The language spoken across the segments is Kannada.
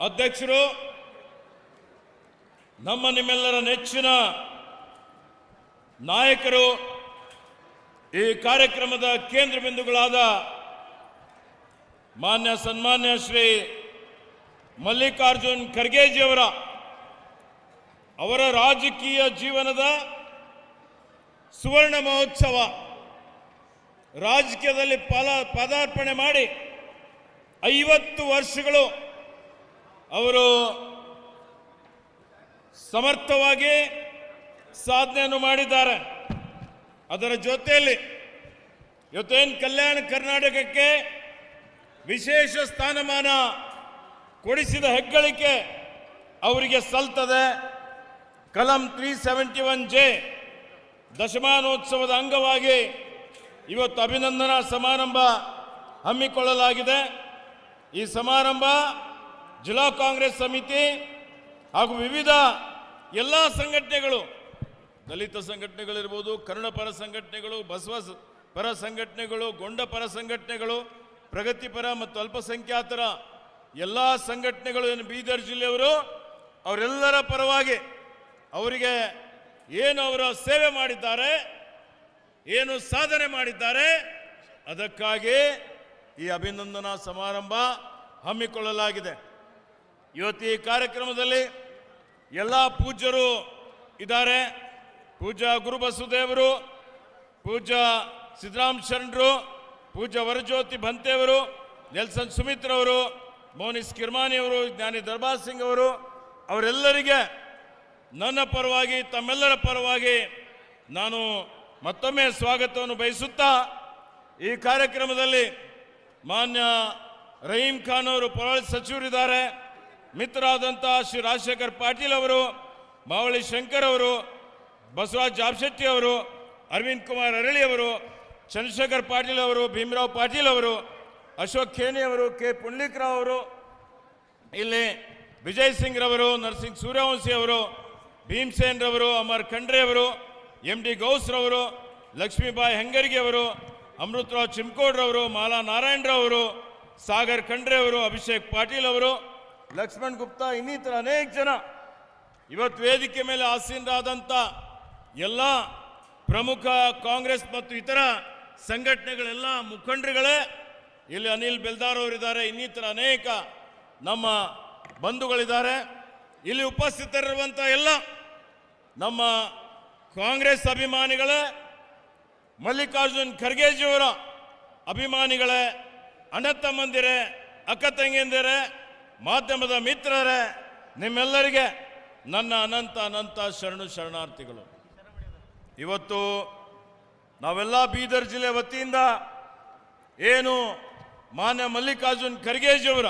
ಅಧ್ಯಕ್ಷರು, ನಮ್ಮ ನಿಮ್ಮೆಲ್ಲರ ನೆಚ್ಚಿನ ನಾಯಕರು, ಈ ಕಾರ್ಯಕ್ರಮದ ಕೇಂದ್ರ ಬಿಂದುಗಳಾದ ಮಾನ್ಯ ಸನ್ಮಾನ್ಯ ಶ್ರೀ ಮಲ್ಲಿಕಾರ್ಜುನ್ ಖರ್ಗೆಜಿಯವರ ಅವರ ರಾಜಕೀಯ ಜೀವನದ ಸುವರ್ಣ ಮಹೋತ್ಸವ ರಾಜಕೀಯದಲ್ಲಿ ಫಲ ಪದಾರ್ಪಣೆ ಮಾಡಿ ಐವತ್ತು ವರ್ಷಗಳು ಅವರು ಸಮರ್ಥವಾಗಿ ಸಾಧನೆಯನ್ನು ಮಾಡಿದ್ದಾರೆ. ಅದರ ಜೊತೆಯಲ್ಲಿ ಇವತ್ತೇನು ಕಲ್ಯಾಣ ಕರ್ನಾಟಕಕ್ಕೆ ವಿಶೇಷ ಸ್ಥಾನಮಾನ ಕೊಡಿಸಿದ ಹೆಗ್ಗಳಿಕೆ ಅವರಿಗೆ ಸಲ್ತದೆ. ಕಲಂ ತ್ರೀ ಸೆವೆಂಟಿ ಒನ್ ಜೆ ದಶಮಾನೋತ್ಸವದ ಅಂಗವಾಗಿ ಇವತ್ತು ಅಭಿನಂದನಾ ಸಮಾರಂಭ ಹಮ್ಮಿಕೊಳ್ಳಲಾಗಿದೆ. ಈ ಸಮಾರಂಭ ಜಿಲ್ಲಾ ಕಾಂಗ್ರೆಸ್ ಸಮಿತಿ ಹಾಗೂ ವಿವಿಧ ಎಲ್ಲ ಸಂಘಟನೆಗಳು, ದಲಿತ ಸಂಘಟನೆಗಳಿರ್ಬೋದು, ಕನ್ನಡ ಪರ ಸಂಘಟನೆಗಳು, ಬಸವ ಪರ ಸಂಘಟನೆಗಳು, ಗೊಂಡ ಪರ ಸಂಘಟನೆಗಳು ಪ್ರಗತಿಪರ ಮತ್ತು ಅಲ್ಪಸಂಖ್ಯಾತರ ಎಲ್ಲ ಸಂಘಟನೆಗಳು ಏನು ಬೀದರ್ ಜಿಲ್ಲೆಯವರು, ಅವರೆಲ್ಲರ ಪರವಾಗಿ ಅವರಿಗೆ ಏನು ಅವರ ಸೇವೆ ಮಾಡಿದ್ದಾರೆ, ಏನು ಸಾಧನೆ ಮಾಡಿದ್ದಾರೆ, ಅದಕ್ಕಾಗಿ ಈ ಅಭಿನಂದನಾ ಸಮಾರಂಭ ಹಮ್ಮಿಕೊಳ್ಳಲಾಗಿದೆ. ಇವತ್ತು ಈ ಕಾರ್ಯಕ್ರಮದಲ್ಲಿ ಎಲ್ಲ ಪೂಜ್ಯರು ಇದ್ದಾರೆ. ಪೂಜ್ಯ ಗುರುಬಸುದೇವರು ಪೂಜ್ಯ ಸಿದ್ದರಾಮ್ ಶರಣರು, ಪೂಜ್ಯ ವರಜ್ಯೋತಿ ಬಂತೆಯವರು ನೆಲ್ಸನ್ ಸುಮಿತ್ರವರು, ಮೋನಿಸ್ ಕಿರ್ಮಾನಿಯವರು ಜ್ಞಾನಿ ದರ್ಬಾರ್ ಸಿಂಗ್ ಅವರು, ಅವರೆಲ್ಲರಿಗೆ ನನ್ನ ಪರವಾಗಿ, ತಮ್ಮೆಲ್ಲರ ಪರವಾಗಿ ನಾನು ಮತ್ತೊಮ್ಮೆ ಸ್ವಾಗತವನ್ನು ಬಯಸುತ್ತಾ ಈ ಕಾರ್ಯಕ್ರಮದಲ್ಲಿ ಮಾನ್ಯ ರಹೀಂ ಖಾನ್ ಅವರು ಪರವಾಳಿ ಸಚಿವರಿದ್ದಾರೆ. ಮಿತ್ರರಾದಂಥ ಶ್ರೀ ರಾಜಶೇಖರ್ ಪಾಟೀಲ್ ಅವರು, ಮಾವಳಿ ಶಂಕರ್ ಅವರು, ಬಸವರಾಜ್ ಜಾಬ್ಶೆಟ್ಟಿ ಅವರು, ಅರವಿಂದ್ ಕುಮಾರ್ ಅರಳಿ ಅವರು, ಚಂದ್ರಶೇಖರ್ ಪಾಟೀಲ್ ಅವರು, ಭೀಮರಾವ್ ಪಾಟೀಲ್ ಅವರು, ಅಶೋಕ್ ಖೇನಿ ಅವರು, ಕೆ ಪುಂಡ್ಲಿಕ್ರಾವ್ ಅವರು, ಇಲ್ಲಿ ವಿಜಯ್ ಸಿಂಗ್ ರವರು, ನರಸಿಂಗ್ ಸೂರ್ಯವಂಶಿ ಅವರು, ಭೀಮಸೇನ್ ರವರು, ಅಮರ್ ಖಂಡ್ರೆ ಅವರು ಎಂ ಡಿ ಗೌಸ್ ರವರು, ಲಕ್ಷ್ಮೀಬಾಯಿ ಹೆಂಗರ್ಗಿ ಅವರು, ಅಮೃತರಾವ್ ಚಿಮ್ಕೋಡ್ರವರು, ಮಾಲಾ ನಾರಾಯಣರಾವ್ ಅವರು ಸಾಗರ್ ಖಂಡ್ರೆ ಅವರು, ಅಭಿಷೇಕ್ ಪಾಟೀಲ್ ಅವರು ಲಕ್ಷ್ಮಣ್ ಗುಪ್ತಾ ಇನ್ನಿತರ ಅನೇಕ ಜನ. ಇವತ್ತು ವೇದಿಕೆ ಮೇಲೆ ಆಸೀನರಾದಂಥ ಎಲ್ಲ ಪ್ರಮುಖ ಕಾಂಗ್ರೆಸ್ ಮತ್ತು ಇತರ ಸಂಘಟನೆಗಳೆಲ್ಲ ಮುಖಂಡರುಗಳೇ, ಇಲ್ಲಿ ಅನಿಲ್ ಬೆಲ್ದಾರ್ ಅವರಿದ್ದಾರೆ, ಇನ್ನಿತರ ಅನೇಕ ನಮ್ಮ ಬಂಧುಗಳಿದ್ದಾರೆ. ಇಲ್ಲಿ ಉಪಸ್ಥಿತರಿರುವಂಥ ಎಲ್ಲ ನಮ್ಮ ಕಾಂಗ್ರೆಸ್ ಅಭಿಮಾನಿಗಳೇ, ಮಲ್ಲಿಕಾರ್ಜುನ್ ಖರ್ಗೆಜಿಯವರ ಅಭಿಮಾನಿಗಳೇ ಅಣ್ಣ ತಮ್ಮಂದಿರೇ ಅಕ್ಕ ತಂಗಿಯಂದಿರೇ ಮಾಧ್ಯಮದ ಮಿತ್ರರೇ, ನಿಮ್ಮೆಲ್ಲರಿಗೆ ನನ್ನ ಅನಂತ ಅನಂತ ಶರಣು ಶರಣಾರ್ಥಿಗಳು. ಇವತ್ತು ನಾವೆಲ್ಲ ಬೀದರ್ ಜಿಲ್ಲೆ ವತಿಯಿಂದ ಏನು ಮಾನ್ಯ ಮಲ್ಲಿಕಾರ್ಜುನ್ ಖರ್ಗೆಜಿಯವರ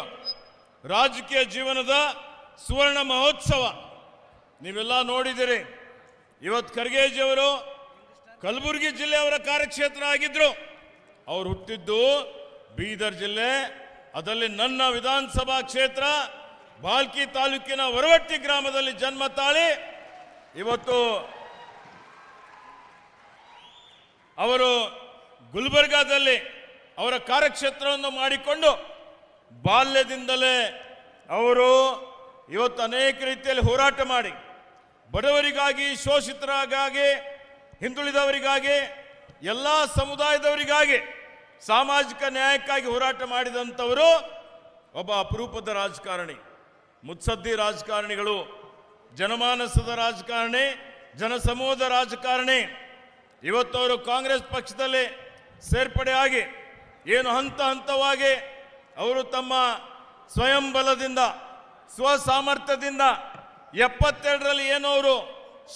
ರಾಜಕೀಯ ಜೀವನದ ಸುವರ್ಣ ಮಹೋತ್ಸವ ನೀವೆಲ್ಲ ನೋಡಿದ್ದೀರಿ ಇವತ್ತು ಖರ್ಗೆಜಿಯವರು ಕಲಬುರಗಿ ಜಿಲ್ಲೆಯವರ ಕಾರ್ಯಕ್ಷೇತ್ರ ಆಗಿದ್ರು. ಅವರು ಹುಟ್ಟಿದ್ದು ಬೀದರ್ ಜಿಲ್ಲೆ ಅದರಲ್ಲಿ ನನ್ನ ವಿಧಾನಸಭಾ ಕ್ಷೇತ್ರ, ಬಾಲ್ಕಿ ತಾಲೂಕಿನ ವರವಟ್ಟಿ ಗ್ರಾಮದಲ್ಲಿ ಜನ್ಮ ತಾಳಿ. ಇವತ್ತು ಅವರು ಗುಲ್ಬರ್ಗಾದಲ್ಲಿ ಅವರ ಕಾರ್ಯಕ್ಷೇತ್ರವನ್ನು ಮಾಡಿಕೊಂಡು ಬಾಲ್ಯದಿಂದಲೇ ಅವರು ಇವತ್ತು ಅನೇಕ ರೀತಿಯಲ್ಲಿ ಹೋರಾಟ ಮಾಡಿ, ಬಡವರಿಗಾಗಿ, ಶೋಷಿತರಿಗಾಗಿ, ಹಿಂದುಳಿದವರಿಗಾಗಿ, ಎಲ್ಲ ಸಮುದಾಯದವರಿಗಾಗಿ ಸಾಮಾಜಿಕ ನ್ಯಾಯಕ್ಕಾಗಿ ಹೋರಾಟ ಮಾಡಿದಂಥವರು ಒಬ್ಬ ಅಪರೂಪದ ರಾಜಕಾರಣಿ, ಮುತ್ಸದ್ದಿ ರಾಜಕಾರಣಿಗಳು, ಜನಮಾನಸದ ರಾಜಕಾರಣಿ, ಜನಸಮೂಹದ ರಾಜಕಾರಣಿ. ಇವತ್ತು ಅವರು ಕಾಂಗ್ರೆಸ್ ಪಕ್ಷದಲ್ಲಿ ಸೇರ್ಪಡೆಯಾಗಿ ಏನು ಹಂತ ಹಂತವಾಗಿ ಅವರು ತಮ್ಮ ಸ್ವಯಂ ಬಲದಿಂದ ಸ್ವಸಾಮರ್ಥ್ಯದಿಂದ ಎಪ್ಪತ್ತೆರಡರಲ್ಲಿ ಏನು ಅವರು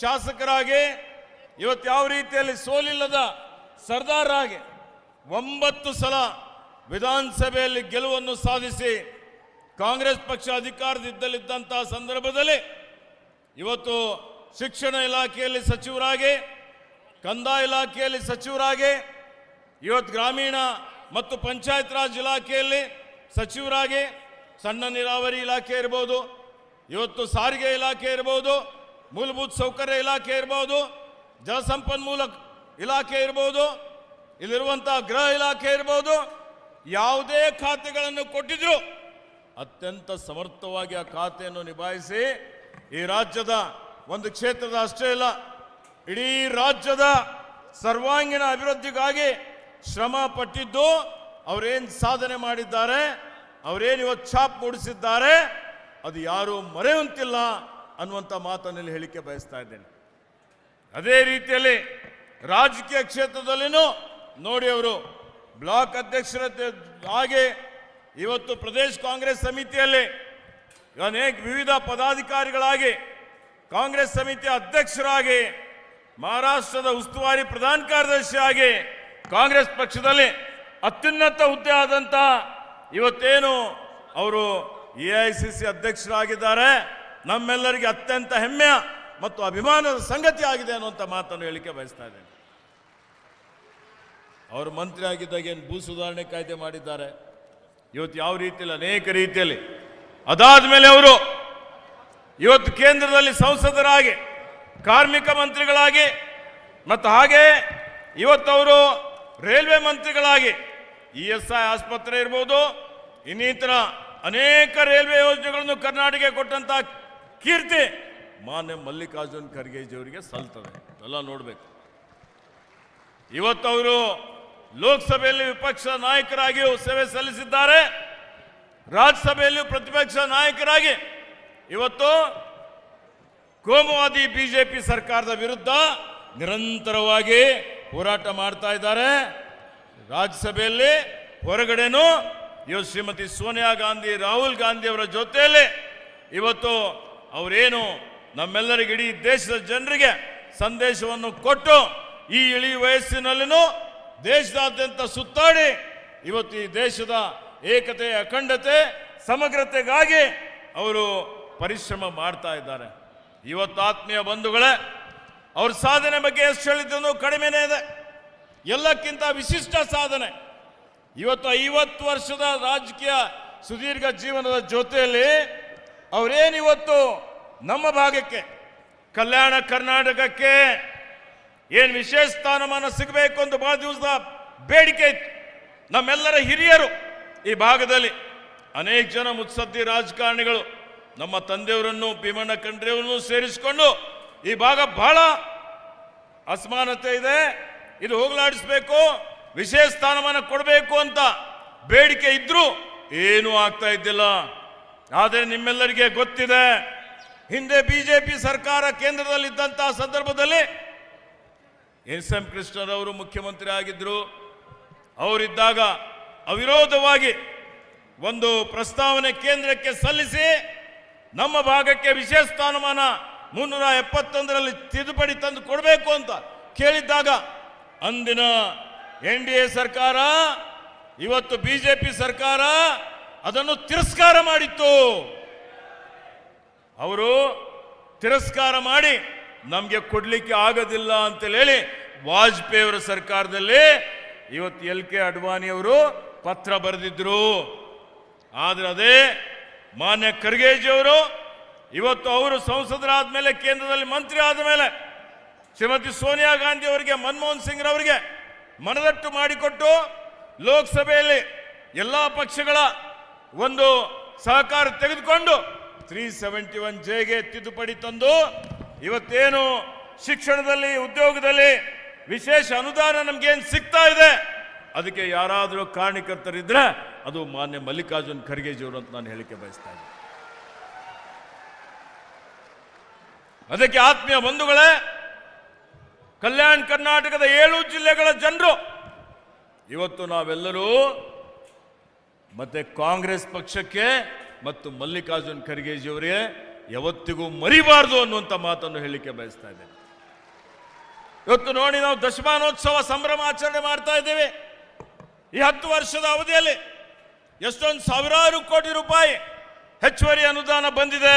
ಶಾಸಕರಾಗಿ, ಇವತ್ತು ಯಾವ ರೀತಿಯಲ್ಲಿ ಸೋಲಿಲ್ಲದ ಸರ್ದಾರ್ ಆಗಿ ಒಂಬತ್ತು ಸಲ ವಿಧಾನಸಭೆಯಲ್ಲಿ ಗೆಲುವನ್ನು ಸಾಧಿಸಿ ಕಾಂಗ್ರೆಸ್ ಪಕ್ಷ ಅಧಿಕಾರದಿದ್ದಲ್ಲಿದ್ದಂತಹ ಸಂದರ್ಭದಲ್ಲಿ ಇವತ್ತು ಶಿಕ್ಷಣ ಇಲಾಖೆಯಲ್ಲಿ ಸಚಿವರಾಗಿ, ಕಂದಾಯ ಇಲಾಖೆಯಲ್ಲಿ ಸಚಿವರಾಗಿ, ಇವತ್ತು ಗ್ರಾಮೀಣ ಮತ್ತು ಪಂಚಾಯತ್ ರಾಜ್ ಇಲಾಖೆಯಲ್ಲಿ ಸಚಿವರಾಗಿ, ಸಣ್ಣ ನೀರಾವರಿ ಇಲಾಖೆ ಇರ್ಬೋದು, ಇವತ್ತು ಸಾರಿಗೆ ಇಲಾಖೆ ಇರ್ಬೋದು, ಮೂಲಭೂತ ಸೌಕರ್ಯ ಇಲಾಖೆ ಇರ್ಬೋದು, ಜಲಸಂಪನ್ಮೂಲ ಇಲಾಖೆ ಇರ್ಬೋದು ಇಲ್ಲಿರುವಂಥ ಗೃಹ ಇಲಾಖೆ ಇರ್ಬೋದು, ಯಾವುದೇ ಖಾತೆಗಳನ್ನು ಕೊಟ್ಟಿದ್ರು ಅತ್ಯಂತ ಸಮರ್ಥವಾಗಿ ಆ ಖಾತೆಯನ್ನು ನಿಭಾಯಿಸಿ ಈ ರಾಜ್ಯದ ಒಂದು ಕ್ಷೇತ್ರದ ಅಷ್ಟೇ ಇಲ್ಲ ಇಡೀ ರಾಜ್ಯದ ಸರ್ವಾಂಗೀಣ ಅಭಿವೃದ್ಧಿಗಾಗಿ ಶ್ರಮ ಪಟ್ಟಿದ್ದು ಅವರೇನು ಸಾಧನೆ ಮಾಡಿದ್ದಾರೆ, ಅವರೇನು ಇವತ್ತು ಛಾಪ್ ಮೂಡಿಸಿದ್ದಾರೆ, ಅದು ಯಾರೂ ಮರೆಯುವಂತಿಲ್ಲ ಅನ್ನುವಂಥ ಮಾತನ್ನಲ್ಲಿ ಹೇಳಿಕೆ ಬಯಸ್ತಾ ಇದ್ದೇನೆ. ಅದೇ ರೀತಿಯಲ್ಲಿ ರಾಜಕೀಯ ಕ್ಷೇತ್ರದಲ್ಲಿನೂ ನೋಡಿ ಅವರು, ಬ್ಲಾಕ್ ಅಧ್ಯಕ್ಷರ ಹಾಗೆ ಇವತ್ತು ಪ್ರದೇಶ್ ಕಾಂಗ್ರೆಸ್ ಸಮಿತಿಯಲ್ಲಿ ಅನೇಕ ವಿವಿಧ ಪದಾಧಿಕಾರಿಗಳಾಗಿ ಕಾಂಗ್ರೆಸ್ ಸಮಿತಿ ಅಧ್ಯಕ್ಷರಾಗಿ, ಮಹಾರಾಷ್ಟ್ರದ ಉಸ್ತುವಾರಿ ಪ್ರಧಾನ ಕಾರ್ಯದರ್ಶಿಯಾಗಿ ಕಾಂಗ್ರೆಸ್ ಪಕ್ಷದಲ್ಲಿ ಅತ್ಯುನ್ನತ ಹುದ್ದೆ ಆದಂಥ ಇವತ್ತೇನು ಅವರು ಎ ಐ ಸಿ ಸಿ ಅಧ್ಯಕ್ಷರಾಗಿದ್ದಾರೆ. ನಮ್ಮೆಲ್ಲರಿಗೆ ಅತ್ಯಂತ ಹೆಮ್ಮೆಯ ಮತ್ತು ಅಭಿಮಾನದ ಸಂಗತಿ ಆಗಿದೆ ಅನ್ನುವಂಥ ಮಾತನ್ನು ಹೇಳಿಕೆ ಬಯಸ್ತಾ ಇದ್ದೇನೆ. ಅವರು ಮಂತ್ರಿ ಆಗಿದ್ದಾಗ ಏನು ಭೂ ಸುಧಾರಣೆ ಕಾಯ್ದೆ ಮಾಡಿದ್ದಾರೆ? ಇವತ್ತು ಯಾವ ರೀತಿಯಲ್ಲಿ, ಅನೇಕ ರೀತಿಯಲ್ಲಿ. ಅದಾದ ಮೇಲೆ ಅವರು ಇವತ್ತು ಕೇಂದ್ರದಲ್ಲಿ ಸಂಸದರಾಗಿ, ಕಾರ್ಮಿಕ ಮಂತ್ರಿಗಳಾಗಿ, ಮತ್ತು ಹಾಗೆ ಇವತ್ತು ಅವರು ರೈಲ್ವೆ ಮಂತ್ರಿಗಳಾಗಿ, ಇ ಎಸ್ ಐ ಆಸ್ಪತ್ರೆ ಇರ್ಬೋದು, ಇನ್ನಿತರ ಅನೇಕ ರೈಲ್ವೆ ಯೋಜನೆಗಳನ್ನು ಕರ್ನಾಟಕಕ್ಕೆ ಕೊಟ್ಟಂತ ಕೀರ್ತಿ ಮಾನ್ಯ ಮಲ್ಲಿಕಾರ್ಜುನ್ ಖರ್ಗೆಜಿಯವರಿಗೆ ಸಲ್ತದೆ. ಎಲ್ಲ ನೋಡಬೇಕು. ಇವತ್ತು ಅವರು ಲೋಕಸಭೆಯಲ್ಲಿ ವಿಪಕ್ಷ ನಾಯಕರಾಗಿ ಸೇವೆ ಸಲ್ಲಿಸಿದ್ದಾರೆ. ರಾಜ್ಯಸಭೆಯಲ್ಲಿ ಪ್ರತಿಪಕ್ಷ ನಾಯಕರಾಗಿ ಇವತ್ತು ಕೋಮುವಾದಿ ಬಿಜೆಪಿ ಸರ್ಕಾರದ ವಿರುದ್ಧ ನಿರಂತರವಾಗಿ ಹೋರಾಟ ಮಾಡ್ತಾ ಇದ್ದಾರೆ. ರಾಜ್ಯಸಭೆಯಲ್ಲಿ ಹೊರಗಡೆನೂ ಇವತ್ತು ಶ್ರೀಮತಿ ಸೋನಿಯಾ ಗಾಂಧಿ, ರಾಹುಲ್ ಗಾಂಧಿ ಅವರ ಜೊತೆಯಲ್ಲಿ ಇವತ್ತು ಅವರೇನು ನಮ್ಮೆಲ್ಲರಿಗೆ ಇಡೀ ದೇಶದ ಜನರಿಗೆ ಸಂದೇಶವನ್ನು ಕೊಟ್ಟು ಈ ಇಳಿ ವಯಸ್ಸಿನಲ್ಲಿನೂ ದೇಶದಾದ್ಯಂತ ಸುತ್ತಾಡಿ ಇವತ್ತು ಈ ದೇಶದ ಏಕತೆ, ಅಖಂಡತೆ, ಸಮಗ್ರತೆಗಾಗಿ ಅವರು ಪರಿಶ್ರಮ ಮಾಡ್ತಾ ಇದ್ದಾರೆ. ಇವತ್ತು ಆತ್ಮೀಯ ಬಂಧುಗಳೇ, ಅವ್ರ ಸಾಧನೆ ಬಗ್ಗೆ ಎಷ್ಟು ಹೇಳಿದ್ರು ಕಡಿಮೆನೇ ಇದೆ. ಎಲ್ಲಕ್ಕಿಂತ ವಿಶಿಷ್ಟ ಸಾಧನೆ. ಇವತ್ತು ಐವತ್ತು ವರ್ಷದ ರಾಜಕೀಯ ಸುದೀರ್ಘ ಜೀವನದ ಜೊತೆಯಲ್ಲಿ ಅವರೇನಿವತ್ತು ನಮ್ಮ ಭಾಗಕ್ಕೆ, ಕಲ್ಯಾಣ ಕರ್ನಾಟಕಕ್ಕೆ ಏನು ವಿಶೇಷ ಸ್ಥಾನಮಾನ ಸಿಗಬೇಕು ಅಂತ ಬಹಳ ದಿವಸದ ಬೇಡಿಕೆ ಇತ್ತು. ನಮ್ಮೆಲ್ಲರ ಹಿರಿಯರು ಈ ಭಾಗದಲ್ಲಿ ಅನೇಕ ಜನ ಮುತ್ಸದ್ದಿ ರಾಜಕಾರಣಿಗಳು, ನಮ್ಮ ತಂದೆಯವರನ್ನು, ಭೀಮಣ್ಣ ಕಂಡ್ರಿಯವರನ್ನು ಸೇರಿಸಿಕೊಂಡು ಈ ಭಾಗ ಬಹಳ ಅಸಮಾನತೆ ಇದೆ. ಇದು ಹೋಗಲಾಡಿಸ್ಬೇಕು, ವಿಶೇಷ ಸ್ಥಾನಮಾನ ಕೊಡಬೇಕು ಅಂತ ಬೇಡಿಕೆ ಇದ್ರೂ ಏನೂ ಆಗ್ತಾ ಇದ್ದಿಲ್ಲ. ಆದರೆ ನಿಮ್ಮೆಲ್ಲರಿಗೆ ಗೊತ್ತಿದೆ, ಹಿಂದೆ ಬಿಜೆಪಿ ಸರ್ಕಾರ ಕೇಂದ್ರದಲ್ಲಿದ್ದಂತಹ ಸಂದರ್ಭದಲ್ಲಿ ಎಸ್ ಎಂ ಕೃಷ್ಣರವರು ಮುಖ್ಯಮಂತ್ರಿ ಆಗಿದ್ದರು ಅವರಿದ್ದಾಗ ಅವಿರೋಧವಾಗಿ ಒಂದು ಪ್ರಸ್ತಾವನೆ ಕೇಂದ್ರಕ್ಕೆ ಸಲ್ಲಿಸಿ ನಮ್ಮ ಭಾಗಕ್ಕೆ ವಿಶೇಷ ಸ್ಥಾನಮಾನ ಮುನ್ನೂರ ಎಪ್ಪತ್ತೊಂದರಲ್ಲಿ ತಿದ್ದುಪಡಿ ತಂದು ಕೊಡಬೇಕು ಅಂತ ಕೇಳಿದ್ದಾಗ ಅಂದಿನ ಎನ್ ಡಿ ಎ ಸರ್ಕಾರ, ಇವತ್ತು ಬಿಜೆಪಿ ಸರ್ಕಾರ ಅದನ್ನು ತಿರಸ್ಕಾರ ಮಾಡಿತ್ತು. ಅವರು ತಿರಸ್ಕಾರ ಮಾಡಿ ನಮಗೆ ಕೊಡಲಿಕ್ಕೆ ಆಗೋದಿಲ್ಲ ಅಂತ ಹೇಳಿ ವಾಜಪೇಯಿ ಅವರ ಸರ್ಕಾರದಲ್ಲಿ ಇವತ್ತು ಎಲ್ ಕೆ ಅಡ್ವಾಣಿ ಅವರು ಪತ್ರ ಬರೆದಿದ್ರು. ಆದ್ರೆ ಅದೇ ಮಾನ್ಯ ಖರ್ಗೆಜಿಯವರು ಇವತ್ತು ಅವರು ಸಂಸದರಾದ ಮೇಲೆ ಕೇಂದ್ರದಲ್ಲಿ ಮಂತ್ರಿ ಆದ ಮೇಲೆ ಶ್ರೀಮತಿ ಸೋನಿಯಾ ಗಾಂಧಿ ಅವರಿಗೆ, ಮನಮೋಹನ್ ಸಿಂಗ್ ಅವರಿಗೆ ಮನದಟ್ಟು ಮಾಡಿಕೊಟ್ಟು ಲೋಕಸಭೆಯಲ್ಲಿ ಎಲ್ಲ ಪಕ್ಷಗಳ ಒಂದು ಸಹಕಾರ ತೆಗೆದುಕೊಂಡು ತ್ರೀ ಸೆವೆಂಟಿ ಒನ್ ಜೆಗೆ ತಿದ್ದುಪಡಿ ತಂದು ಇವತ್ತೇನು ಶಿಕ್ಷಣದಲ್ಲಿ, ಉದ್ಯೋಗದಲ್ಲಿ ವಿಶೇಷ ಅನುದಾನ ನಮ್ಗೇನು ಸಿಗ್ತಾ ಇದೆ? ಅದಕ್ಕೆ ಯಾರಾದರೂ ಕಾರಣಕರ್ತರಿದ್ರೆ ಅದು ಮಾನ್ಯ ಮಲ್ಲಿಕಾರ್ಜುನ್ ಖರ್ಗೆಜಿಯವರು ಅಂತ ನಾನು ಹೇಳಿಕೆ ಬಯಸ್ತಾ ಇದ್ದೀನಿ. ಅದಕ್ಕೆ ಆತ್ಮೀಯ ಬಂಧುಗಳೇ, ಕಲ್ಯಾಣ ಕರ್ನಾಟಕದ ಏಳು ಜಿಲ್ಲೆಗಳ ಜನರು, ಇವತ್ತು ನಾವೆಲ್ಲರೂ ಮತ್ತೆ ಕಾಂಗ್ರೆಸ್ ಪಕ್ಷಕ್ಕೆ ಮತ್ತು ಮಲ್ಲಿಕಾರ್ಜುನ್ ಖರ್ಗೆಜಿ ಅವರಿಗೆ ಯಾವತ್ತಿಗೂ ಮರಿಬಾರದು ಅನ್ನುವಂಥ ಮಾತನ್ನು ಹೇಳಲಿಕ್ಕೆ ಬಯಸ್ತಾ ಇದ್ದೇನೆ. ಇವತ್ತು ನೋಡಿ ನಾವು ದಶಮಾನೋತ್ಸವ ಸಂಭ್ರಮಾಚರಣೆ ಮಾಡ್ತಾ ಇದ್ದೇವೆ. ಈ ಹತ್ತು ವರ್ಷದ ಅವಧಿಯಲ್ಲಿ ಎಷ್ಟೊಂದು ಸಾವಿರಾರು ಕೋಟಿ ರೂಪಾಯಿ ಹೆಚ್ಚುವರಿ ಅನುದಾನ ಬಂದಿದೆ.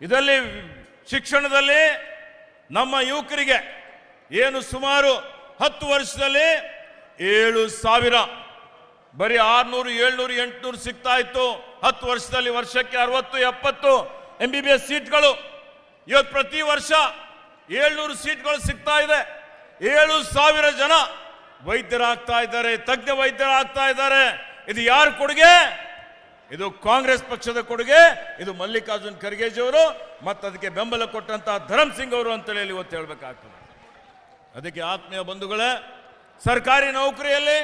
ಇದರಲ್ಲಿ ಶಿಕ್ಷಣದಲ್ಲಿ ನಮ್ಮ ಯುವಕರಿಗೆ ಏನು ಸುಮಾರು ಹತ್ತು ವರ್ಷದಲ್ಲಿ ಏಳು ಸಾವಿರ ಬರೀ ಆರ್ನೂರು, ಏಳ್ನೂರು, ಎಂಟುನೂರು ಸಿಗ್ತಾ ಇತ್ತು. ಹತ್ತು ವರ್ಷದಲ್ಲಿ ವರ್ಷಕ್ಕೆ ಅರವತ್ತು, ಎಪ್ಪತ್ತು ಎಂ ಬಿ ಬಿ ಎಸ್ ಸೀಟ್ಗಳು. ಇವತ್ತು ಪ್ರತಿ ವರ್ಷ ಏಳ್ನೂರು ಸೀಟ್ಗಳು ಸಿಗ್ತಾ ಇದೆ. ಏಳು ಸಾವಿರ ಜನ ವೈದ್ಯರಾಗ್ತಾ ಇದ್ದಾರೆ, ತಜ್ಞ ವೈದ್ಯರಾಗ್ತಾ ಇದ್ದಾರೆ. ಇದು ಯಾರ ಕೊಡುಗೆ? ಇದು ಕಾಂಗ್ರೆಸ್ ಪಕ್ಷದ ಕೊಡುಗೆ. ಇದು ಮಲ್ಲಿಕಾರ್ಜುನ್ ಖರ್ಗೆಜಿಯವರು ಮತ್ತು ಅದಕ್ಕೆ ಬೆಂಬಲ ಕೊಟ್ಟಂತಹ ಧರಮ್ ಸಿಂಗ್ ಅವರು ಅಂತೇಳಿ ಇವತ್ತು ಹೇಳ್ಬೇಕಾಗ್ತದೆ. ಅದಕ್ಕೆ ಆತ್ಮೀಯ ಬಂಧುಗಳೇ, ಸರ್ಕಾರಿ ನೌಕರಿಯಲ್ಲಿ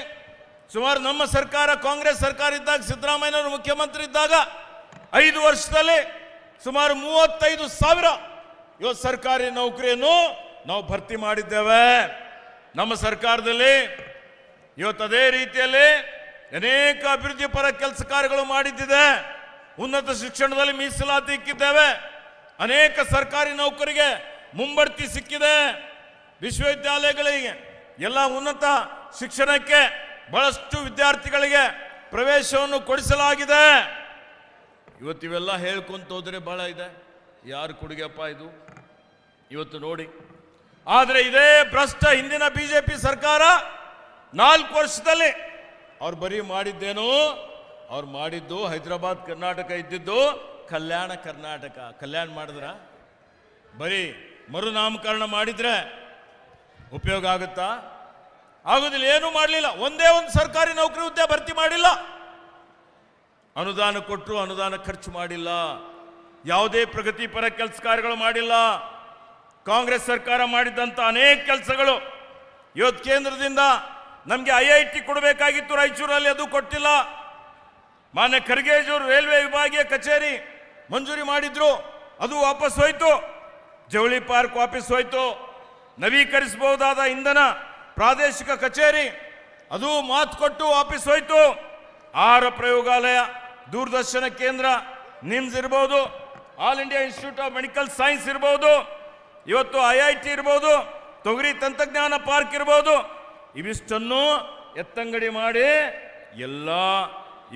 ಸುಮಾರು ನಮ್ಮ ಸರ್ಕಾರ, ಕಾಂಗ್ರೆಸ್ ಸರ್ಕಾರ ಇದ್ದಾಗ, ಸಿದ್ದರಾಮಯ್ಯನವರು ಮುಖ್ಯಮಂತ್ರಿ ಇದ್ದಾಗ ಐದು ವರ್ಷದಲ್ಲಿ ಸುಮಾರು ಮೂವತ್ತೈದು ಸಾವಿರ ಇವತ್ತು ಸರ್ಕಾರಿ ನೌಕರಿಯನ್ನು ನಾವು ಭರ್ತಿ ಮಾಡಿದ್ದೇವೆ. ನಮ್ಮ ಸರ್ಕಾರದಲ್ಲಿ ಇವತ್ತು ಅದೇ ರೀತಿಯಲ್ಲಿ ಅನೇಕ ಅಭಿವೃದ್ಧಿ ಪರ ಕೆಲಸ ಕಾರ್ಯಗಳು ಮಾಡಿದ್ದಿದೆ. ಉನ್ನತ ಶಿಕ್ಷಣದಲ್ಲಿ ಮೀಸಲಾತಿ ಇಕ್ಕಿದ್ದೇವೆ. ಅನೇಕ ಸರ್ಕಾರಿ ನೌಕರಿಗೆ ಮುಂಬಡ್ತಿ ಸಿಕ್ಕಿದೆ. ವಿಶ್ವವಿದ್ಯಾಲಯಗಳಿಗೆ ಎಲ್ಲ ಉನ್ನತ ಶಿಕ್ಷಣಕ್ಕೆ ಬಹಳಷ್ಟು ವಿದ್ಯಾರ್ಥಿಗಳಿಗೆ ಪ್ರವೇಶವನ್ನು ಕೊಡಿಸಲಾಗಿದೆ. ಇವತ್ತು ಇವೆಲ್ಲ ಹೇಳ್ಕೊಂತ ಹೋದ್ರೆ ಬಹಳ ಇದೆ. ಯಾರು ಕೊಡುಗೆಪ್ಪ ಇದು? ಇವತ್ತು ನೋಡಿ. ಆದರೆ ಇದೇ ಭ್ರಷ್ಟ ಹಿಂದಿನ ಬಿಜೆಪಿ ಸರ್ಕಾರ ನಾಲ್ಕು ವರ್ಷದಲ್ಲಿ ಅವ್ರು ಬರೀ ಮಾಡಿದ್ದೇನು? ಅವ್ರು ಮಾಡಿದ್ದು ಹೈದರಾಬಾದ್, ಕರ್ನಾಟಕ ಇದ್ದಿದ್ದು ಕಲ್ಯಾಣ ಕರ್ನಾಟಕ. ಕಲ್ಯಾಣ ಮಾಡಿದ್ರ? ಬರೀ ಮರುನಾಮಕರಣ ಮಾಡಿದ್ರೆ ಉಪಯೋಗ ಆಗುತ್ತಾ? ಆಗುದಿಲ್ಲ, ಏನೂ ಮಾಡಲಿಲ್ಲ. ಒಂದೇ ಒಂದು ಸರ್ಕಾರಿ ನೌಕರಿ ಹುದ್ದೆ ಭರ್ತಿ ಮಾಡಿಲ್ಲ. ಅನುದಾನ ಕೊಟ್ಟರು, ಅನುದಾನ ಖರ್ಚು ಮಾಡಿಲ್ಲ. ಯಾವುದೇ ಪ್ರಗತಿಪರ ಕೆಲಸ ಕಾರ್ಯಗಳು ಮಾಡಿಲ್ಲ. ಕಾಂಗ್ರೆಸ್ ಸರ್ಕಾರ ಮಾಡಿದ್ದಂಥ ಅನೇಕ ಕೆಲಸಗಳು. ಇವತ್ತು ಕೇಂದ್ರದಿಂದ ನಮಗೆ ಐ ಐ ಟಿ ಕೊಡಬೇಕಾಗಿತ್ತು, ರಾಯಚೂರಲ್ಲಿ ಅದು ಕೊಟ್ಟಿಲ್ಲ. ಮಾನ್ಯ ಖರ್ಗೇಜೂರು ರೈಲ್ವೆ ವಿಭಾಗೀಯ ಕಚೇರಿ ಮಂಜೂರಿ ಮಾಡಿದ್ರು. ಅದು ವಾಪಸ್ ಹೋಯ್ತು. ಜವಳಿ ಪಾರ್ಕ್ ವಾಪಸ್ ಹೋಯ್ತು. ನವೀಕರಿಸಬಹುದಾದ ಇಂಧನ ಪ್ರಾದೇಶಿಕ ಕಚೇರಿ. ಅದು ಮಾತು ಕೊಟ್ಟು ವಾಪಸ್ ಹೋಯಿತು. ಆಹಾರ ಪ್ರಯೋಗಾಲಯ, ದೂರದರ್ಶನ ಕೇಂದ್ರ, ನಿಮ್ಸ್ ಇರ್ಬೋದು, all India institute of medical science ಇರ್ಬೋದು, ಇವತ್ತು ಐ ಐ ಟಿ ಇರ್ಬೋದು, ತೊಗರಿ ತಂತ್ರಜ್ಞಾನ ಪಾರ್ಕ್ ಇರ್ಬೋದು, ಇವಿಷ್ಟನ್ನು ಎತ್ತಂಗಡಿ ಮಾಡಿ ಎಲ್ಲ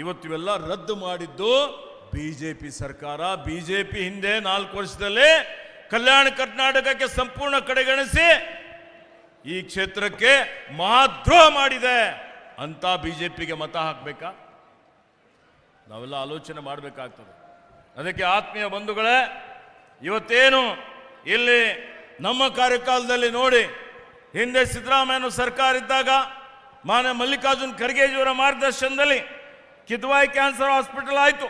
ಇವತ್ತು ಇವೆಲ್ಲ ರದ್ದು ಮಾಡಿದ್ದು ಬಿ ಜೆ ಪಿ ಸರ್ಕಾರ. ಬಿ ಜೆ ಪಿ ಹಿಂದೆ ನಾಲ್ಕು ವರ್ಷದಲ್ಲಿ ಕಲ್ಯಾಣ ಕರ್ನಾಟಕಕ್ಕೆ ಸಂಪೂರ್ಣ ಕಡೆಗಣಿಸಿ ಈ ಕ್ಷೇತ್ರಕ್ಕೆ ಮಹಾದ್ರೋಹ ಮಾಡಿದೆ ಅಂತ ಬಿಜೆಪಿಗೆ ಮತ ಹಾಕಬೇಕಾ? ನಾವೆಲ್ಲ ಆಲೋಚನೆ ಮಾಡಬೇಕಾಗ್ತದೆ. ಅದಕ್ಕೆ ಆತ್ಮೀಯ ಬಂಧುಗಳೇ, ಇವತ್ತೇನು ಇಲ್ಲಿ ನಮ್ಮ ಕಾರ್ಯಕಾಲದಲ್ಲಿ ನೋಡಿ, ಹಿಂದೆ ಸಿದ್ದರಾಮಯ್ಯನ ಸರ್ಕಾರ ಇದ್ದಾಗ, ಮಾನ್ಯ ಮಲ್ಲಿಕಾರ್ಜುನ್ ಖರ್ಗೆಜಿಯವರ ಮಾರ್ಗದರ್ಶನದಲ್ಲಿ ಕಿದ್ವಾಯಿ ಕ್ಯಾನ್ಸರ್ ಹಾಸ್ಪಿಟಲ್ ಆಯಿತು.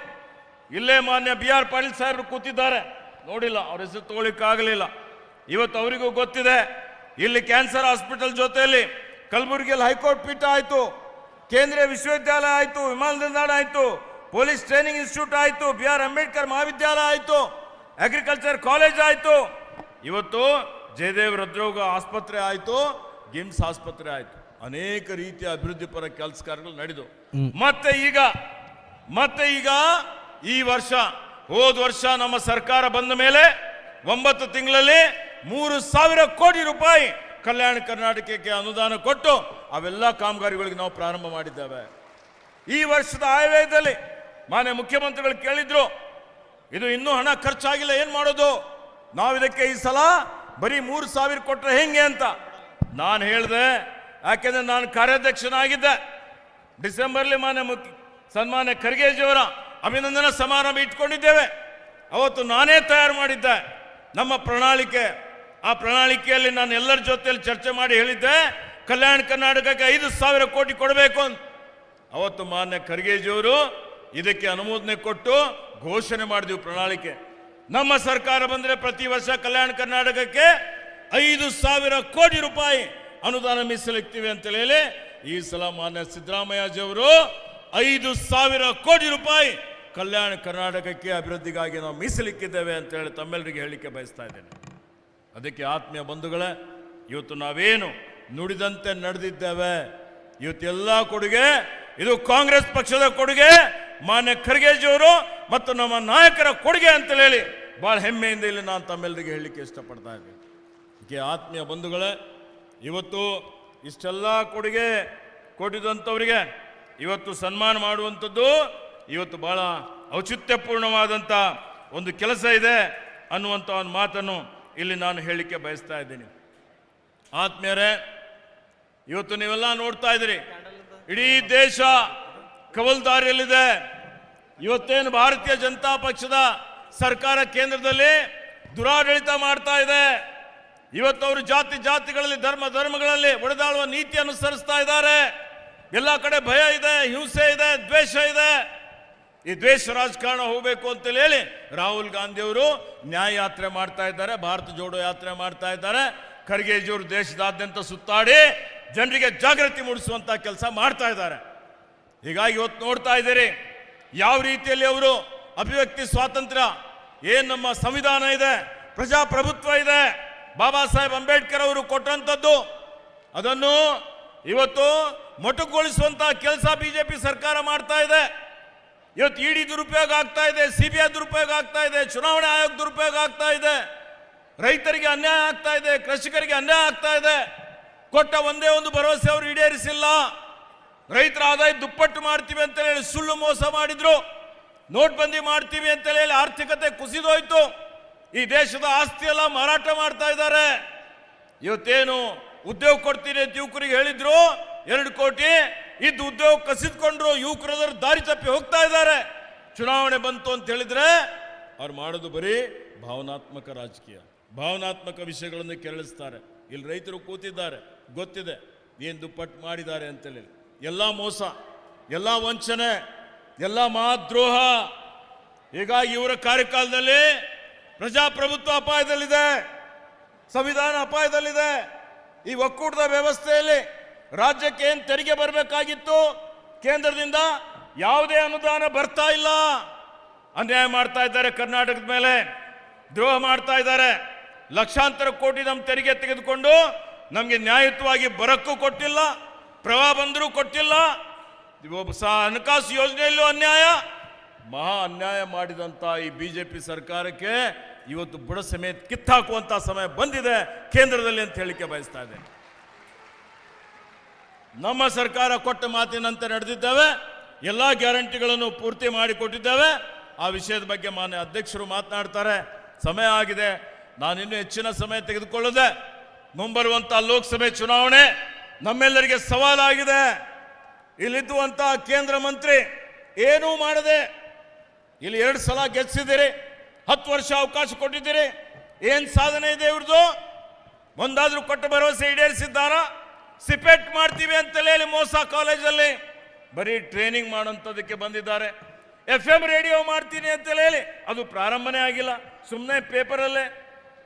ಇಲ್ಲೇ ಮಾನ್ಯ ಬಿ ಆರ್ ಪಾಟೀಲ್ ಸಾಹೇಬರು ಕೂತಿದ್ದಾರೆ. ನೋಡಿಲ್ಲ, ಅವ್ರ ಹೆಸರು ತಗೊಳ್ಳಿಕ್ಕಾಗಲಿಲ್ಲ. ಇವತ್ತು ಅವರಿಗೂ ಗೊತ್ತಿದೆ ಇಲ್ಲಿ ಕ್ಯಾನ್ಸರ್ ಹಾಸ್ಪಿಟಲ್ ಜೊತೆಯಲ್ಲಿ ಕಲಬುರಗಿಯಲ್ಲಿ ಹೈಕೋರ್ಟ್ ಪೀಠ ಆಯಿತು ಕೇಂದ್ರೀಯ ವಿಶ್ವವಿದ್ಯಾಲಯ ಆಯಿತು ವಿಮಾನ ನಿಲ್ದಾಣ ಆಯಿತು ಪೊಲೀಸ್ ಟ್ರೈನಿಂಗ್ ಇನ್ಸ್ಟಿಟ್ಯೂಟ್ ಆಯಿತು ಬಿ ಆರ್ ಅಂಬೇಡ್ಕರ್ ಮಹಾವಿದ್ಯಾಲಯ ಆಯಿತು ಅಗ್ರಿಕಲ್ಚರ್ ಕಾಲೇಜ್ ಆಯಿತು. ಇವತ್ತು ಜಯದೇವ್ ಹೃದ್ರೋಗ ಆಸ್ಪತ್ರೆ ಆಯಿತು ಗಿಮ್ಸ್ ಆಸ್ಪತ್ರೆ ಆಯಿತು. ಅನೇಕ ರೀತಿಯ ಅಭಿವೃದ್ಧಿ ಪರ ಕೆಲಸ ಕಾರ್ಯಗಳು ನಡೆದು ಮತ್ತೆ ಈಗ ಮತ್ತೆ ಈಗ ಈ ವರ್ಷ ಹೋದ ವರ್ಷ ನಮ್ಮ ಸರ್ಕಾರ ಬಂದ ಮೇಲೆ ಒಂಬತ್ತು ತಿಂಗಳಲ್ಲಿ ಮೂರು ಸಾವಿರ ಕೋಟಿ ರೂಪಾಯಿ ಕಲ್ಯಾಣ ಕರ್ನಾಟಕಕ್ಕೆ ಅನುದಾನ ಕೊಟ್ಟು ಅವೆಲ್ಲ ಕಾಮಗಾರಿಗಳಿಗೆ ನಾವು ಪ್ರಾರಂಭ ಮಾಡಿದ್ದೇವೆ. ಈ ವರ್ಷದ ಆಯವ್ಯಯದಲ್ಲಿ ಮಾನ್ಯ ಮುಖ್ಯಮಂತ್ರಿಗಳು ಕೇಳಿದ್ರು, ಇದು ಇನ್ನೂ ಹಣ ಖರ್ಚಾಗಿಲ್ಲ, ಏನು ಮಾಡೋದು? ನಾವು ಇದಕ್ಕೆ ಈ ಸಲ ಬರೀ ಮೂರು ಸಾವಿರ ಕೊಟ್ಟರೆ ಹೆಂಗೆ ಅಂತ. ನಾನು ಹೇಳಿದೆ, ಯಾಕೆಂದರೆ ನಾನು ಕಾರ್ಯಾಧ್ಯಕ್ಷನಾಗಿದ್ದೆ. ಡಿಸೆಂಬರ್ಲಿ ಮಾನ್ಯ ಮುಖ್ಯ ಸನ್ಮಾನ್ಯ ಖರ್ಗೆಜಿಯವರ ಅಭಿನಂದನಾ ಸಮಾರಂಭ ಇಟ್ಕೊಂಡಿದ್ದೇವೆ. ಅವತ್ತು ನಾನೇ ತಯಾರು ಮಾಡಿದ್ದೆ ನಮ್ಮ ಪ್ರಣಾಳಿಕೆ. ಆ ಪ್ರಣಾಳಿಕೆಯಲ್ಲಿ ನಾನು ಎಲ್ಲರ ಜೊತೆಯಲ್ಲಿ ಚರ್ಚೆ ಮಾಡಿ ಹೇಳಿದ್ದೆ, ಕಲ್ಯಾಣ ಕರ್ನಾಟಕಕ್ಕೆ ಐದು ಸಾವಿರ ಕೋಟಿ ಕೊಡಬೇಕು ಅಂತ. ಅವತ್ತು ಮಾನ್ಯ ಖರ್ಗೆಜಿಯವರು ಇದಕ್ಕೆ ಅನುಮೋದನೆ ಕೊಟ್ಟು ಘೋಷಣೆ ಮಾಡಿದ್ವಿ ಪ್ರಣಾಳಿಕೆ. ನಮ್ಮ ಸರ್ಕಾರ ಬಂದರೆ ಪ್ರತಿ ವರ್ಷ ಕಲ್ಯಾಣ ಕರ್ನಾಟಕಕ್ಕೆ ಐದು ಸಾವಿರ ಕೋಟಿ ರೂಪಾಯಿ ಅನುದಾನ ಮೀಸಲಿಕ್ತೀವಿ ಅಂತ ಹೇಳಿ ಈ ಸಲ ಮಾನ್ಯ ಸಿದ್ದರಾಮಯ್ಯಜಿಯವರು ಐದು ಸಾವಿರ ಕೋಟಿ ರೂಪಾಯಿ ಕಲ್ಯಾಣ ಕರ್ನಾಟಕಕ್ಕೆ ಅಭಿವೃದ್ಧಿಗಾಗಿ ನಾವು ಮೀಸಲಿಕ್ಕಿದ್ದೇವೆ ಅಂತ ಹೇಳಿ ತಮ್ಮೆಲ್ಲರಿಗೆ ಹೇಳಲಿಕ್ಕೆ ಬಯಸ್ತಾ ಇದ್ದೇನೆ. ಅದಕ್ಕೆ ಆತ್ಮೀಯ ಬಂಧುಗಳೇ, ಇವತ್ತು ನಾವೇನು ನುಡಿದಂತೆ ನಡೆದಿದ್ದೇವೆ, ಇವತ್ತೆಲ್ಲ ಕೊಡುಗೆ, ಇದು ಕಾಂಗ್ರೆಸ್ ಪಕ್ಷದ ಕೊಡುಗೆ, ಮಾನ್ಯ ಖರ್ಗೆಜಿಯವರು ಮತ್ತು ನಮ್ಮ ನಾಯಕರ ಕೊಡುಗೆ ಅಂತ ಹೇಳಿ ಬಹಳ ಹೆಮ್ಮೆಯಿಂದ ಇಲ್ಲಿ ನಾನು ತಮ್ಮೆಲ್ಲರಿಗೆ ಹೇಳಲಿಕ್ಕೆ ಇಷ್ಟಪಡ್ತಾ ಇದ್ದೀನಿ. ಆತ್ಮೀಯ ಬಂಧುಗಳೇ, ಇವತ್ತು ಇಷ್ಟೆಲ್ಲ ಕೊಡುಗೆ ಕೊಟ್ಟಿದಂಥವರಿಗೆ ಇವತ್ತು ಸನ್ಮಾನ ಮಾಡುವಂಥದ್ದು ಇವತ್ತು ಬಹಳ ಔಚಿತ್ಯಪೂರ್ಣವಾದಂಥ ಒಂದು ಕೆಲಸ ಇದೆ ಅನ್ನುವಂಥ ಒಂದು ಮಾತನ್ನು ಇಲ್ಲಿ ನಾನು ಹೇಳಲಿಕ್ಕೆ ಬಯಸ್ತಾ ಇದ್ದೀನಿ. ಆತ್ಮೀಯರೇ, ಇವತ್ತು ನೀವೆಲ್ಲ ನೋಡ್ತಾ ಇದ್ದೀರಿ. ಇಡೀ ದೇಶ ಕವಲ್ದಾರಿಯಲ್ಲಿದೆ. ಇವತ್ತೇನು ಭಾರತೀಯ ಜನತಾ ಪಕ್ಷದ ಸರ್ಕಾರ ಕೇಂದ್ರದಲ್ಲಿ ದುರಾಡಳಿತ ಮಾಡ್ತಾ ಇದೆ. ಇವತ್ತು ಅವರು ಜಾತಿ ಜಾತಿಗಳಲ್ಲಿ, ಧರ್ಮ ಧರ್ಮಗಳಲ್ಲಿ ಒಡೆದಾಳುವ ನೀತಿ ಅನುಸರಿಸ್ತಾ ಇದ್ದಾರೆ. ಎಲ್ಲ ಕಡೆ ಭಯ ಇದೆ, ಹಿಂಸೆ ಇದೆ, ದ್ವೇಷ ಇದೆ. ಈ ದ್ವೇಷ ರಾಜಕಾರಣ ಹೋಗಬೇಕು ಅಂತೇಳಿ ಹೇಳಿ ರಾಹುಲ್ ಗಾಂಧಿ ಅವರು ನ್ಯಾಯ ಯಾತ್ರೆ ಮಾಡ್ತಾ ಇದ್ದಾರೆ, ಭಾರತ ಜೋಡೋ ಯಾತ್ರೆ ಮಾಡ್ತಾ ಇದ್ದಾರೆ. ಖರ್ಗೆಜಿಯವರು ದೇಶದಾದ್ಯಂತ ಸುತ್ತಾಡಿ ಜನರಿಗೆ ಜಾಗೃತಿ ಮೂಡಿಸುವಂಥ ಕೆಲಸ ಮಾಡ್ತಾ ಇದ್ದಾರೆ. ಹೀಗಾಗಿ ಇವತ್ತು ನೋಡ್ತಾ ಇದ್ದೀರಿ, ಯಾವ ರೀತಿಯಲ್ಲಿ ಅವರು ಅಭಿವ್ಯಕ್ತಿ ಸ್ವಾತಂತ್ರ್ಯ, ಏನು ನಮ್ಮ ಸಂವಿಧಾನ ಇದೆ, ಪ್ರಜಾಪ್ರಭುತ್ವ ಇದೆ, ಬಾಬಾ ಸಾಹೇಬ್ ಅಂಬೇಡ್ಕರ್ ಅವರು ಕೊಟ್ಟಂಥದ್ದು, ಅದನ್ನು ಇವತ್ತು ಮೊಟಕುಗೊಳಿಸುವಂತಹ ಕೆಲಸ ಬಿಜೆಪಿ ಸರ್ಕಾರ ಮಾಡ್ತಾ ಇದೆ. ಇವತ್ತು ಇಡಿ ದುರುಪಯೋಗ ಆಗ್ತಾ ಇದೆ ಐ ದುರುಪಯೋಗ ಆಗ್ತಾ ಇದೆ, ಚುನಾವಣಾ ಆಯೋಗ ದುರುಪಯೋಗ ಆಗ್ತಾ ಇದೆ. ರೈತರಿಗೆ ಅನ್ಯಾಯ ಆಗ್ತಾ ಇದೆ, ಕೃಷಿಕರಿಗೆ ಅನ್ಯಾಯ ಆಗ್ತಾ ಇದೆ. ಕೊಟ್ಟ ಒಂದೇ ಒಂದು ಭರವಸೆ ಅವರು ಈಡೇರಿಸಿಲ್ಲ. ರೈತರ ಆದಾಯ ದುಪ್ಪಟ್ಟು ಮಾಡ್ತೀವಿ ಅಂತ ಹೇಳಿ ಸುಳ್ಳು ಮೋಸ ಮಾಡಿದ್ರು. ನೋಟ್ಬಂದಿ ಮಾಡ್ತೀವಿ ಅಂತ ಹೇಳಿ ಆರ್ಥಿಕತೆ ಕುಸಿದೋಯ್ತು. ಈ ದೇಶದ ಆಸ್ತಿ ಎಲ್ಲ ಮಾರಾಟ ಮಾಡ್ತಾ ಇದ್ದಾರೆ. ಇವತ್ತೇನು ಉದ್ಯೋಗ ಕೊಡ್ತೀನಿ ಅಂತ ಯುವಕರಿಗೆ ಹೇಳಿದ್ರು? ಎರಡು ಕೋಟಿ. ಇದ್ದು ಉದ್ಯೋಗ ಕಸಿದ್ಕೊಂಡ್ರು ಯುವಕರದ್ರ ದಾರಿ ತಪ್ಪಿ ಹೋಗ್ತಾ ಇದ್ದಾರೆ. ಚುನಾವಣೆ ಬಂತು ಅಂತ ಹೇಳಿದ್ರೆ ಅವ್ರು ಮಾಡೋದು ಬರೀ ಭಾವನಾತ್ಮಕ ರಾಜಕೀಯ, ಭಾವನಾತ್ಮಕ ವಿಷಯಗಳನ್ನು ಕೆರಳಿಸ್ತಾರೆ. ಇಲ್ಲಿ ರೈತರು ಕೂತಿದ್ದಾರೆ, ಗೊತ್ತಿದೆ ಏನು ದುಪ್ಪಟ್ಟು ಮಾಡಿದ್ದಾರೆ ಅಂತೇಳಿ. ಎಲ್ಲ ಮೋಸ, ಎಲ್ಲ ವಂಚನೆ, ಎಲ್ಲ ಮಹಾದ್ರೋಹ. ಹೀಗಾಗಿ ಇವರ ಕಾರ್ಯಕಾಲದಲ್ಲಿ ಪ್ರಜಾಪ್ರಭುತ್ವ ಅಪಾಯದಲ್ಲಿದೆ, ಸಂವಿಧಾನ ಅಪಾಯದಲ್ಲಿದೆ. ಈ ಒಕ್ಕೂಟದ ವ್ಯವಸ್ಥೆಯಲ್ಲಿ ರಾಜ್ಯಕ್ಕೆ ಏನು ತೆರಿಗೆ ಬರಬೇಕಾಗಿತ್ತು? ಕೇಂದ್ರದಿಂದ ಯಾವುದೇ ಅನುದಾನ ಬರ್ತಾ ಇಲ್ಲ. ಅನ್ಯಾಯ ಮಾಡ್ತಾ ಇದ್ದಾರೆ ಕರ್ನಾಟಕದ ಮೇಲೆ, ದ್ರೋಹ ಮಾಡ್ತಾ ಇದ್ದಾರೆ. ಲಕ್ಷಾಂತರ ಕೋಟಿ ನಮ್ಮ ತೆರಿಗೆ ತೆಗೆದುಕೊಂಡು ನಮಗೆ ನ್ಯಾಯಯುತವಾಗಿ ಬರಕ್ಕೂ ಕೊಟ್ಟಿಲ್ಲ, ಪ್ರವಾಹ ಬಂದರೂ ಕೊಟ್ಟಿಲ್ಲ. ಹಣಕಾಸು ಯೋಜನೆಯಲ್ಲೂ ಅನ್ಯಾಯ. ಮಹಾ ಅನ್ಯಾಯ ಮಾಡಿದಂತ ಈ ಬಿಜೆಪಿ ಸರ್ಕಾರಕ್ಕೆ ಇವತ್ತು ಬುಡ ಸಮೇತ ಕಿತ್ತಾಕುವಂಥ ಸಮಯ ಬಂದಿದೆ. ಕೇಂದ್ರದಲ್ಲಿ ಅಂತ ಹೇಳಿಕೆ ಬಯಸ್ತಾ ಇದ್ದೇನೆ. ನಮ್ಮ ಸರ್ಕಾರ ಕೊಟ್ಟ ಮಾತಿನಂತೆ ನಡೆದಿದ್ದೇವೆ, ಎಲ್ಲ ಗ್ಯಾರಂಟಿಗಳನ್ನು ಪೂರ್ತಿ ಮಾಡಿಕೊಟ್ಟಿದ್ದೇವೆ. ಆ ವಿಷಯದ ಬಗ್ಗೆ ಮಾನ್ಯ ಅಧ್ಯಕ್ಷರು ಮಾತನಾಡ್ತಾರೆ. ಸಮಯ ಆಗಿದೆ. ನಾನಿನ್ನೂ ಹೆಚ್ಚಿನ ಸಮಯ ತೆಗೆದುಕೊಳ್ಳದೆ, ಮುಂಬರುವಂತ ಲೋಕಸಭೆ ಚುನಾವಣೆ ನಮ್ಮೆಲ್ಲರಿಗೆ ಸವಾಲಾಗಿದೆ. ಇಲ್ಲಿದ್ದುವಂತಹ ಕೇಂದ್ರ ಮಂತ್ರಿ ಏನೂ ಮಾಡದೆ ಇಲ್ಲಿ ಎರಡು ಸಲ ಗೆಲ್ಲಿಸಿದ್ದೀರಿ ಹತ್ತು ವರ್ಷ ಅವಕಾಶ ಕೊಟ್ಟಿದ್ದೀರಿ. ಏನು ಸಾಧನೆ ಇದೆ ಇವ್ರದ್ದು ಒಂದಾದರೂ ಕೊಟ್ಟ ಭರವಸೆ ಈಡೇರಿಸಿದ್ದಾರಾ? ಸಿಪೆಟ್ ಮಾಡ್ತೀವಿ ಅಂತಲೇ ಹೇಳಿ ಮೋಸ ಕಾಲೇಜಲ್ಲಿ. ಬರೀ ಟ್ರೈನಿಂಗ್ ಮಾಡೋಂಥದ್ದಕ್ಕೆ ಬಂದಿದ್ದಾರೆ. ಎಫ್ ಎಂ ರೇಡಿಯೋ ಮಾಡ್ತೀನಿ ಅಂತಲೇ ಹೇಳಿ. ಅದು ಪ್ರಾರಂಭನೇ ಆಗಿಲ್ಲ. ಸುಮ್ಮನೆ ಪೇಪರಲ್ಲೇ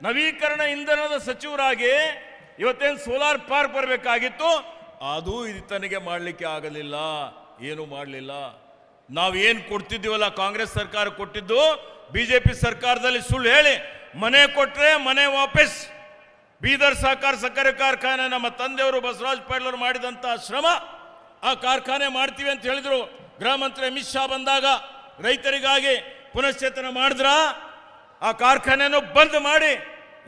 ನವೀಕರಣ ಇಂಧನದ ಸಚಿವರಾಗಿ ಇವತ್ತೇನು ಸೋಲಾರ್ ಪಾರ್ಕ್ ಬರಬೇಕಾಗಿತ್ತು? ಅದು ತನಗೆ ಮಾಡಲಿಕ್ಕೆ ಆಗಲಿಲ್ಲ. ಏನು ಮಾಡಲಿಲ್ಲ? ನಾವು ಏನು ಕೊಡ್ತಿದ್ದೀವಲ್ಲ ಕಾಂಗ್ರೆಸ್ ಸರ್ಕಾರ ಕೊಟ್ಟಿದ್ದು? ಬಿಜೆಪಿ ಸರ್ಕಾರದಲ್ಲಿ ಸುಳ್ಳು ಹೇಳಿ. ಮನೆ ಕೊಟ್ಟರೆ ಮನೆ ವಾಪಸ್. ಬೀದರ್ ಸಹಕಾರ ಸಕ್ಕರೆ ಕಾರ್ಖಾನೆ ನಮ್ಮ ತಂದೆಯವರು ಬಸವರಾಜ ಪಾಟೀಲ್ ಮಾಡಿದಂಥ ಶ್ರಮ ಆ ಕಾರ್ಖಾನೆ ಮಾಡ್ತೀವಿ ಅಂತ ಹೇಳಿದರು. ಗೃಹ ಮಂತ್ರಿ ಅಮಿತ್ ಶಾ ಬಂದಾಗ ರೈತರಿಗಾಗಿ ಪುನಶ್ಚೇತನ ಮಾಡಿದ್ರ. ಆ ಕಾರ್ಖಾನೆಯನ್ನು ಬಂದ್ ಮಾಡಿ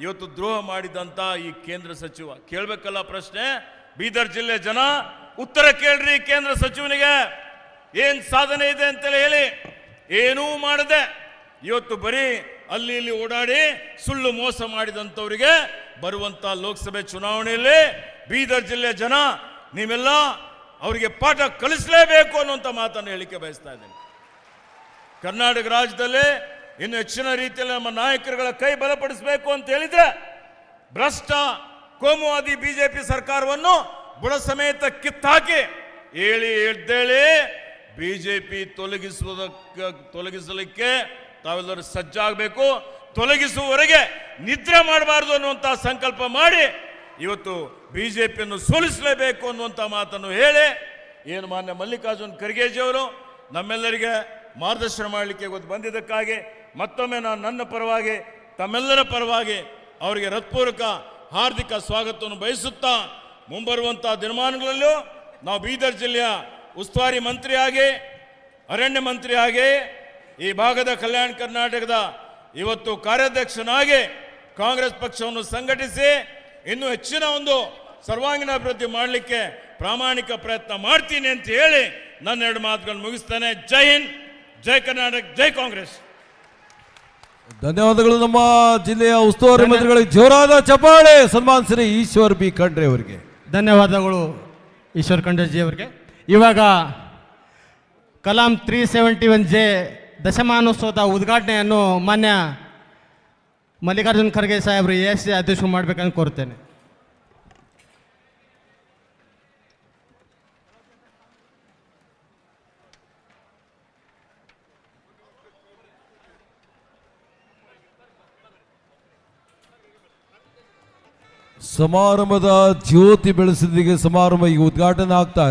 ಇವತ್ತು ದ್ರೋಹ ಮಾಡಿದಂತ ಈ ಕೇಂದ್ರ ಸಚಿವ. ಕೇಳಬೇಕಲ್ಲ ಪ್ರಶ್ನೆ? ಬೀದರ್ ಜಿಲ್ಲೆ ಜನ, ಉತ್ತರ ಕೇಳ್ರಿ ಕೇಂದ್ರ ಸಚಿವನಿಗೆ. ಏನು ಸಾಧನೆ ಇದೆ ಅಂತೇಳಿ ಹೇಳಿ. ಏನೂ ಮಾಡದೆ ಇವತ್ತು ಬರೀ ಅಲ್ಲಿ ಇಲ್ಲಿ ಓಡಾಡಿ ಸುಳ್ಳು ಮೋಸ ಮಾಡಿದಂಥವರಿಗೆ ಬರುವಂಥ ಲೋಕಸಭೆ ಚುನಾವಣೆಯಲ್ಲಿ ಬೀದರ್ ಜಿಲ್ಲೆ ಜನ, ನೀವೆಲ್ಲ ಅವರಿಗೆ ಪಾಠ ಕಲಿಸಲೇಬೇಕು ಅನ್ನುವಂಥ ಮಾತನ್ನು ಹೇಳಿಕೆ ಬಯಸ್ತಾ ಇದ್ದೇನೆ. ಕರ್ನಾಟಕ ರಾಜ್ಯದಲ್ಲಿ ಇನ್ನು ಹೆಚ್ಚಿನ ರೀತಿಯಲ್ಲಿ ನಮ್ಮ ನಾಯಕರುಗಳ ಕೈ ಬಲಪಡಿಸಬೇಕು ಅಂತ ಹೇಳಿದ್ರೆ ಭ್ರಷ್ಟ, ಕೋಮುವಾದಿ ಬಿಜೆಪಿ ಸರ್ಕಾರವನ್ನು ಬುಡ ಸಮೇತ ಕಿತ್ತಾಕಿ ಹೇಳಿ ಎದ್ದೇಳಿ ಬಿಜೆಪಿ ತೊಲಗಿಸುವುದಕ್ಕೆ, ತೊಲಗಿಸಲಿಕ್ಕೆ ತಾವೆಲ್ಲರೂ ಸಜ್ಜಾಗಬೇಕು, ತೊಲಗಿಸುವವರೆಗೆ ನಿದ್ರೆ ಮಾಡಬಾರ್ದು ಅನ್ನುವಂಥ ಸಂಕಲ್ಪ ಮಾಡಿ, ಇವತ್ತು ಬಿಜೆಪಿಯನ್ನು ಸೋಲಿಸಲೇಬೇಕು ಅನ್ನುವಂಥ ಮಾತನ್ನು ಹೇಳಿ, ಏನು ಮಾನ್ಯ ಮಲ್ಲಿಕಾರ್ಜುನ್ ಖರ್ಗೆಜಿಯವರು ನಮ್ಮೆಲ್ಲರಿಗೆ ಮಾರ್ಗದರ್ಶನ ಮಾಡಲಿಕ್ಕೆ ಇವತ್ತು ಬಂದಿದ್ದಕ್ಕಾಗಿ, ಮತ್ತೊಮ್ಮೆ ನಾನು ನನ್ನ ಪರವಾಗಿ, ತಮ್ಮೆಲ್ಲರ ಪರವಾಗಿ ಅವರಿಗೆ ಹೃತ್ಪೂರ್ವಕ ಹಾರ್ದಿಕ ಸ್ವಾಗತವನ್ನು ಬಯಸುತ್ತಾ ಮುಂಬರುವಂಥ ದಿನಮಾನಗಳಲ್ಲೂ ನಾವು ಬೀದರ್ ಜಿಲ್ಲೆಯ ಉಸ್ತುವಾರಿ ಮಂತ್ರಿಯಾಗಿ, ಅರಣ್ಯ ಮಂತ್ರಿಯಾಗಿ ಈ ಭಾಗದ ಕಲ್ಯಾಣ ಕರ್ನಾಟಕದ ಇವತ್ತು ಕಾರ್ಯಾಧ್ಯಕ್ಷನಾಗಿ ಕಾಂಗ್ರೆಸ್ ಪಕ್ಷವನ್ನು ಸಂಘಟಿಸಿ ಇನ್ನೂ ಹೆಚ್ಚಿನ ಒಂದು ಸರ್ವಾಂಗೀಣ ಅಭಿವೃದ್ಧಿ ಮಾಡಲಿಕ್ಕೆ ಪ್ರಾಮಾಣಿಕ ಪ್ರಯತ್ನ ಮಾಡ್ತೀನಿ ಅಂತ ಹೇಳಿ ನನ್ನ ಎರಡು ಮಾತುಗಳನ್ನು ಮುಗಿಸ್ತಾನೆ. ಜೈ ಹಿಂದ್ ಜೈ ಕರ್ನಾಟಕ ಜೈ ಕಾಂಗ್ರೆಸ್. ಧನ್ಯವಾದಗಳು ನಮ್ಮ ಜಿಲ್ಲೆಯ ಉಸ್ತುವಾರಿ ಮಂತ್ರಿಗಳಿಗೆ. ಜೋರಾದ ಚಪಾಳೆ ಸನ್ಮಾನ್ ಶ್ರೀ ಈಶ್ವರ್ ಬಿ ಖಂಡ್ರೆ ಅವರಿಗೆ. ಧನ್ಯವಾದಗಳು ಈಶ್ವರ್ ಖಂಡೇಜಿ ಅವರಿಗೆ. ಇವಾಗ ಕಲಾಂ ತ್ರೀ ಸೆವೆಂಟಿ ಒನ್ ಜೆ ದಶಮಾನೋತ್ಸವದ ಉದ್ಘಾಟನೆಯನ್ನು ಮಾನ್ಯ ಮಲ್ಲಿಕಾರ್ಜುನ್ ಖರ್ಗೆ ಸಾಹೇಬರು ಎಸ್ ಸಿ ಅಧ್ಯಕ್ಷರು ಮಾಡಬೇಕಂತ ಕೋರ್ತೇನೆ. ಸಮಾರಂಭದ ಜ್ಯೋತಿ ಬೆಳೆಸದಿಗೆ ಸಮಾರಂಭ ಈಗ ಉದ್ಘಾಟನೆ ಆಗ್ತಾ